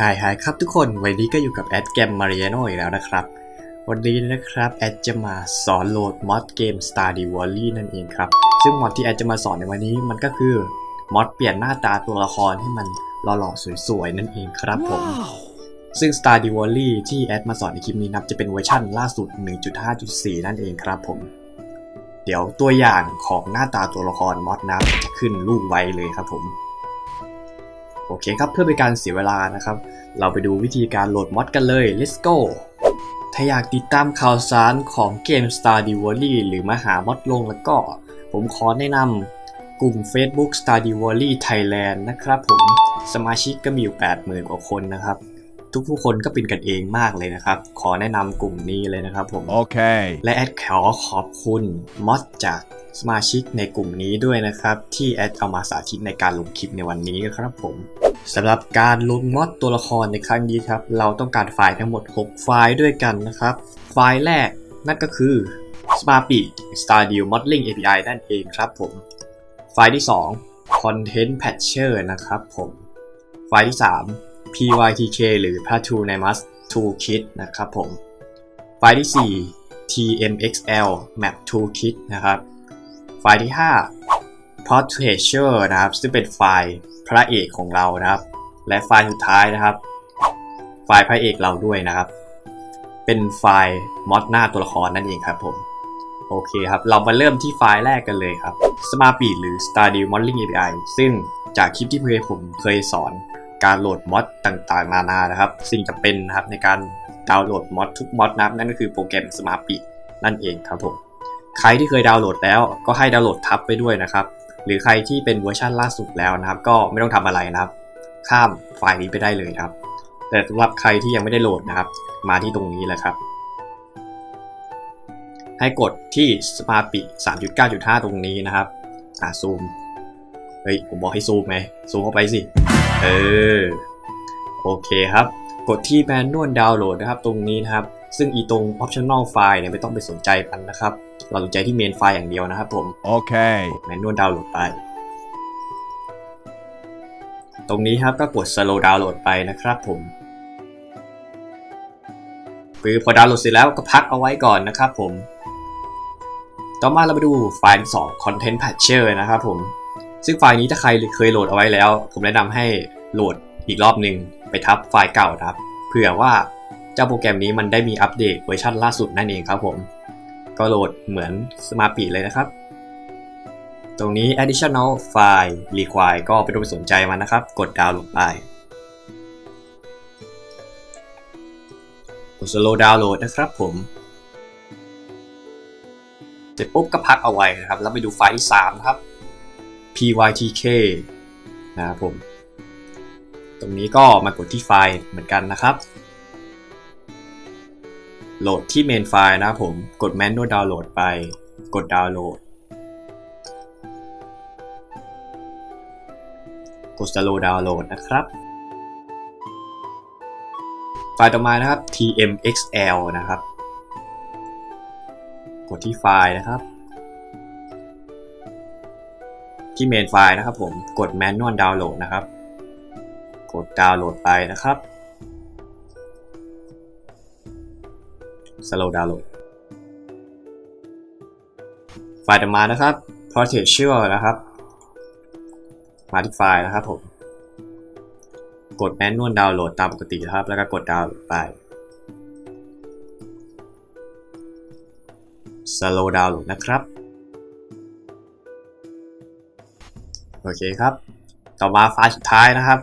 ฮายฮายครับทุกคนวันนี้ก็อยู่กับแอดเกมมาริ a โนอีกแล้วนะครับ วันนี้นะครับแอดจะมาสอนโหลดมอดเกม Stardew Valley นั่นเองครับ ซึ่งมอดที่แอดจะมาสอนในวันนี้มันก็คือมอดเปลี่ยนหน้าตาตัวละครให้มันหล่อๆสวยๆนั่นเองครับผม ซึ่ง Stardew Valley ที่แอดมาสอนในคลิปนี้นับจะเป็นเวอร์ชั่นล่าสุด 1.5.4 นั่นเองครับผม เดี๋ยวตัวอย่างของหน้าตาตัวละครมอดนะจะขึ้นรูปไว้เลยครับผม โอเคครับเพื่อเป็นการเสียเวลานะครับ เราไปดูวิธีการโหลดมอดกันเลย let's go ถ้าอยากติดตามข่าวสารของเกม Stardew Valley หรือมาหามอดลงแล้วก็ ผมขอแนะนำกลุ่ม Facebook Stardew Valley Thailand นะครับผมสมาชิกก็มีอยู่ 80,000 กว่าคนนะครับทุกๆคนก็เป็นกันเองมากเลยนะครับ ขอแนะนำกลุ่มนี้เลยนะครับผม Okay. และแอดขอขอบคุณมอดจาก สมาชิกในกลุ่มนี้ด้วยนะครับ ที่แอดเอามาสาธิตในการลงคลิปในวันนี้ครับผมสำหรับการลงมอดตัวละครในครั้งนี้ครับ เราต้องการไฟล์ทั้งหมด 6 ไฟล์ด้วยกันนะครับ ไฟล์แรกนั่นก็คือ s m a p i Stardew Modeling API นั่นเองครับผม ไฟล์ที่ 2 Content Patcher นะครับผม ไฟล์ที่ 3 PYTK หรือ p a t u n a m u s Toolkit นะครับผม ไฟล์ที่ 4 TMXL Map Toolkit นะครับ ฟล์ที่ 5 Portraiture นะครับ ซึ่งเป็นไฟล์พระเอกของเรานะครับ และไฟล์สุดท้ายนะครับ ไฟล์พระเอกเราด้วยนะครับ เป็นไฟล์มอดหน้าตัวละครนั่นเองครับผมโอเคครับ เรามาเริ่มที่ไฟล์แรกกันเลยครับ Smartbeat หรือ Stardew Modeling API ซึ่งจากคลิปที่เคยผมเคยสอนการโหลดมอดต่างๆ นานานะครับ สิ่งจำเป็นนะครับในการดาวน์โหลดมอดทุกมอดนับนั่นก็คือโปรแกรม Smartbeat นั่นเองครับผม ใครที่เคยดาวน์โหลดแล้วก็ให้ดาวน์โหลดทับไปด้วยนะครับ หรือใครที่เป็นเวอร์ชันล่าสุดแล้วนะครับ ก็ไม่ต้องทำอะไรนะครับ ข้ามไฟล์นี้ไปได้เลยครับ แต่สำหรับใครที่ยังไม่ได้โหลดนะครับ มาที่ตรงนี้แหละครับ ให้กดที่ Smart p i 3.9.5 ตรงนี้นะครับอ่าซูมเฮ้ยผมบอกให้ซูมไหมซูมเข้าไปสิ เออ โอเคครับ กดที่ Manual Download นะครับตรงนี้นะครับ ซึ่งอีตรง Optional File เนี่ยไม่ต้องไปสนใจมันนะครับ เราสนใจที่ Main File อย่างเดียวนะครับผม Okay. Manual Download ไป ตรงนี้ครับก็กด Slow Download ไปนะครับผมคือพอดาวน์โหลดเสร็จแล้วก็พักเอาไว้ก่อนนะครับผม ต่อมาเรามาดูไฟล์ที่2 Content Patcher นะครับผม ซึ่งไฟล์นี้ถ้าใครเคยโหลดเอาไว้แล้ว ผมแนะนำให้โหลดอีกรอบหนึ่งไปทับไฟล์เก่านะครับ เผื่อว่าเจ้าโปรแกรมนี้มันได้มีอัปเดตเวอร์ชันล่าสุดนั่นเองครับผม ก็โหลดเหมือน Smart p i เลยนะครับ ตรงนี้ additional file require ก็ไม่ต้องไปสนใจมันนะครับ กดดาวน์โหลดไป กด slow download นะครับผมเสร็จปุ๊บก็พักเอาไว้นะครับ แล้วไปดูไฟล์ที่ 3 ครับ pytk นะครับผม ตรงนี้ก็มากดที่ไฟล์เหมือนกันนะครับ โหลดที่เมนไฟล์นะผม กด manual download ไป กดดาวน์โหลด กด slow download นะครับ ไฟล์ต่อมานะครับ tmxl นะครับ กดที่ไฟล์นะครับ ที่เมนไฟล์นะครับผม กด manual download นะครับ กดดาวน์โหลดไปนะครับ slow download ไฟล์ต่อมานะครับ portraiture นะครับ มาที่ไฟล์นะครับผม กด manual download ตามปกตินะครับ แล้วก็กดดาวน์โหลดไป slow download นะครับ โอเคครับ ต่อมาไฟล์สุดท้ายนะครับ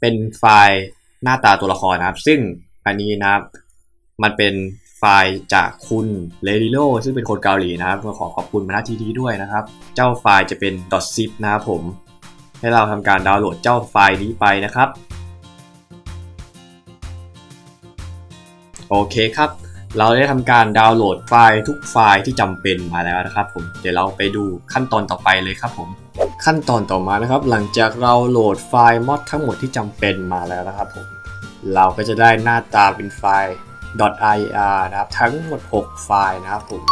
เป็นไฟล์หน้าตาตัวละครนะครับ ซึ่งอันนี้นะครับ มันเป็น ไฟล์จากคุณเ a ดิโ o ซึ่งเป็นคนเกาหลีนะครับก็ขอขอบคุณมาณทีนี้ด้วยนะครับ เจ้าไฟล์จะเป็น .zip นะครับผม ให้เราทำการดาวน์โหลดเจ้าไฟล์นี้ไปนะครับ โอเคครับ เราได้ทำการดาวน์โหลดไฟล์ทุกไฟล์ที่จำเป็นมาแล้วนะครับผม เดี๋ยวเราไปดูขั้นตอนต่อไปเลยครับผมขั้นตอนต่อมานะครับ หลังจากเราโหลดไฟล์มอดทั้งหมดที่จำเป็นมาแล้วนะครับผม เราก็จะได้หน้าตาเป็นไฟล์ .ir นะครับทั้งหมด 6 ไฟล์นะครับผม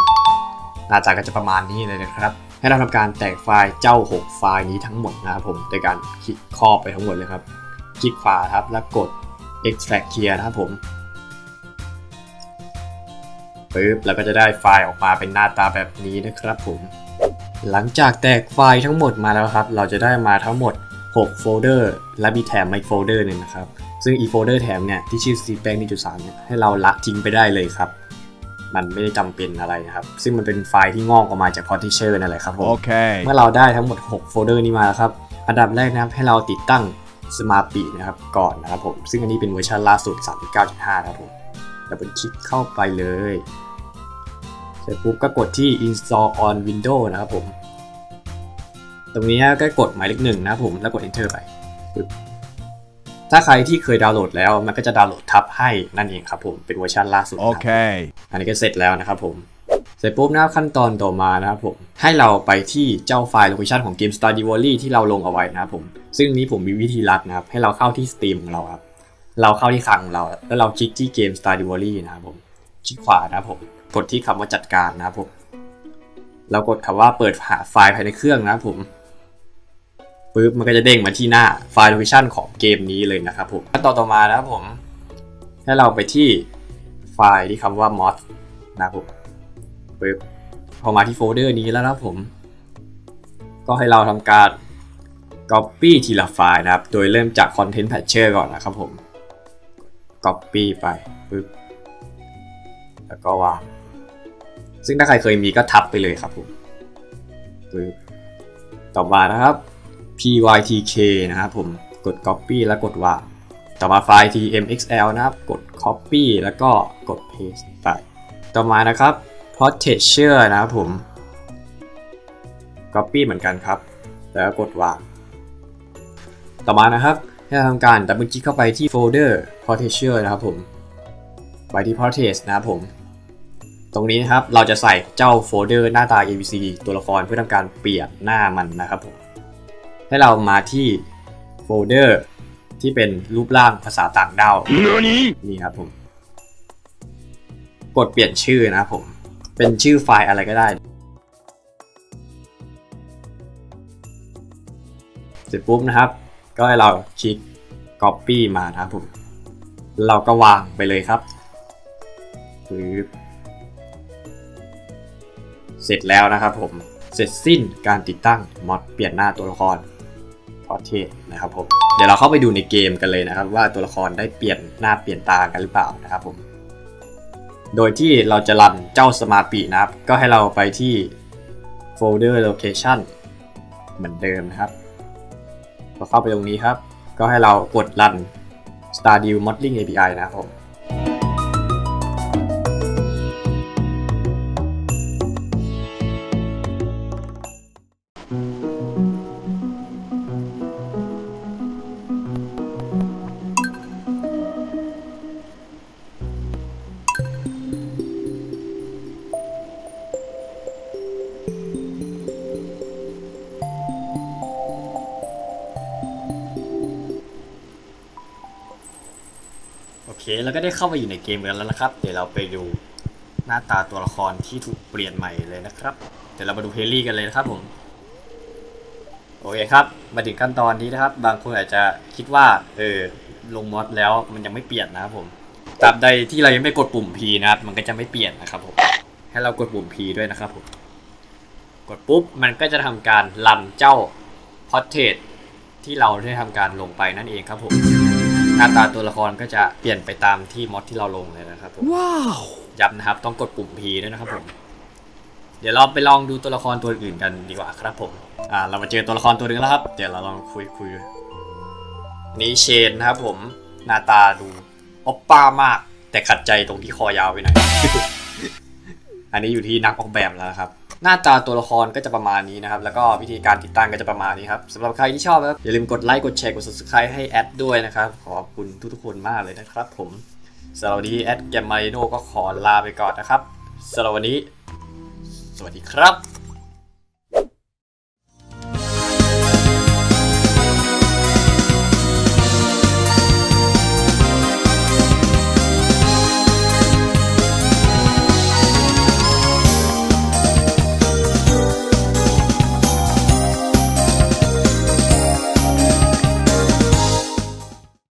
หน้าตาก็จะประมาณนี้เลยนะครับให้เราทำการแตกไฟล์เจ้า 6 ไฟล์นี้ทั้งหมดนะครับผมโดยการคลิกครอบไปทั้งหมดเลยครับ คลิกขวาครับแล้วกด extract here นะครับผมปึ๊บแล้วก็จะได้ไฟล์ออกมาเป็นหน้าตาแบบนี้นะครับผม หลังจากแตกไฟล์ทั้งหมดมาแล้วครับ เราจะได้มาทั้งหมด 6 โฟลเดอร์และมีแถมมาอีกโฟลเดอร์หนึ่งนะครับ ซึ่งอีโฟลเดอร์แถมเนี่ยที่ชื่อ c b a n k 1.3เนี่ยให้เราละทิ้งไปได้เลยครับ มันไม่ได้จำเป็นอะไรนะครับ ซึ่งมันเป็นไฟล์ที่งอกออกมาจาก Partition นั่นแหละครับผม Okay. เมื่อเราได้ทั้งหมด 6 โฟลเดอร์นี้มาแล้วครับ อันดับแรกนะครับให้เราติดตั้ง Smart p นะครับก่อนนะครับผม ซึ่งอันนี้เป็นเวอร์ชันล่าสุด 3.9.5 นะครับผมดับเบิลคลิกเข้าไปเลยเสร็จปุ๊บก็กดที่ install on Windows นะครับผม ตรงนี้ก็กดหมายเลขหนึ่งนะครับผมแล้วกด enter ไปปึ๊บ ถ้าใครที่เคยดาวน์โหลดแล้วมันก็จะดาวน์โหลดทับให้นั่นเองครับผมเป็นเวอร์ชันล่าสุดนะครับ Okay. อันนี้ก็เสร็จแล้วนะครับผมเสร็จปุ๊บนะครับขั้นตอนต่อมานะครับผมให้เราไปที่เจ้าไฟล์โลเคชันของเกม Star d i v o l y ที่เราลงเอาไว้นะครับผมซึ่งนี้ผมมีวิธีลัดนะครับให้เราเข้าที่ Steam ของเราครับเราเข้าที่คลังของเรา แล้วเราคลิกที่เกม Star d i v o l y นะครับผมคลิกขวานะครับผมกดที่คำว่าจัดการนะครับผมเรากดคำว่าเปิดหาไฟล์ภายในเครื่องนะครับผม ปุ๊บมันก็จะเด้งมาที่หน้าไฟล์โลเคชันของเกมนี้เลยนะครับผมขั้นตอนต่อมานะครับผม ให้เราไปที่ไฟล์ที่คำว่า mod นะครับผมปึ๊บพอมาที่โฟลเดอร์นี้แล้วนะครับผม ก็ให้เราทำการ copy ทีละไฟล์นะครับ โดยเริ่มจาก content patcher ก่อนนะครับผม copy ไปปึ๊บแล้วก็วางซึ่งถ้าใครเคยมีก็ทับไปเลยครับผมปึ๊บต่อมานะครับ pytk นะครับผมกด copy แล้วกดวางต่อมาไฟล์ tmxl นะครับ กด copy แล้วก็กด paste ไป ต่อมานะครับ portraiture นะครับผม copy เหมือนกันครับ แล้วกดวาง ต่อมานะครับให้ทำการดับเบิลคลิกเข้าไปที่โฟลเดอร์ portraiture นะครับผม ไปที่ portrait นะครับผม ตรงนี้นะครับเราจะใส่เจ้าโฟลเดอร์หน้าตา abc ตัวละครเพื่อทำการเปลี่ยนหน้ามันนะครับผม ให้เรามาที่โฟลเดอร์ที่เป็นรูปร่างภาษาต่างด้าว NANI? นี่ครับผม กดเปลี่ยนชื่อนะครับผม เป็นชื่อไฟล์อะไรก็ได้ เสร็จปุ๊บนะครับ ก็ให้เราคลิก Copy มานะครับผม เราก็วางไปเลยครับปึ๊บเสร็จแล้วนะครับผม เสร็จสิ้นการติดตั้งมอดเปลี่ยนหน้าตัวละครพอ เทนะครับผมเดี๋ยวเราเข้าไปดูในเกมกันเลยนะครับ ว่าตัวละครได้เปลี่ยนหน้าเปลี่ยนตากันหรือเปล่านะครับผมโดยที่เราจะรันเจ้าสมาปีนะครับ ก็ให้เราไปที่โฟลเดอร์โลเคชันเหมือนเดิมนะครับพอเข้าไปตรงนี้ครับ ก็ให้เรากดรัน Stardew Modeling API นะครับผม เคแล้วก็ได้เข้ามาอยู่ในเกมกันแล้วนะครับ เดี๋ยวเราไปดูหน้าตาตัวละครที่ถูกเปลี่ยนใหม่เลยนะครับ เดี๋ยวเรามาดูเฮลี่กันเลยนะครับผม โอเคครับ มาถึงขั้นตอนนี้นะครับ บางคนอาจจะคิดว่า เออ ลงมอดแล้วมันยังไม่เปลี่ยนนะครับผมตราบใดที่เรายังไม่กดปุ่ม P นะครับ มันก็จะไม่เปลี่ยนนะครับผม ให้เรากดปุ่ม P ด้วยนะครับผม กดปุ๊บ มันก็จะทำการรันเจ้าพอร์เทรตที่เราได้ทำการลงไปนั่นเองครับผม น้าตาตัวละครก็จะเปลี่ยนไปตามที่มอดที่เราลงเลยนะครับผม Wow. ย้ำนะครับ ต้องกดปุ่ม P ด้วยนะครับผม เดี๋ยวเราไปลองดูตัวละครตัวอื่นกันดีกว่าครับผม อ่า เรามาเจอตัวละครตัวหนึงแล้วครับ เดี๋ยวเราลองคุยคุยนี่เชนนะครับผม หน้าตาดูโอปป้ามาก แต่ขัดใจตรงที่คอยาวไปหน่อย อันนี้อยู่ที่นักออกแบบแล้วนะครับ หน้าตาตัวละครก็จะประมาณนี้นะครับ แล้วก็วิธีการติดตั้งก็จะประมาณนี้ครับสำหรับใครที่ชอบนะครับอย่าลืมกดไลค์กดแชร์กด subscribe ให้แอดด้วยนะครับ ขอบคุณทุกๆคนมากเลยนะครับ ผมสำหรับวันนี้แอดแกมมาริโนก็ขอลาไปก่อนนะครับสำหรับวันนี้ สวัสดีครับ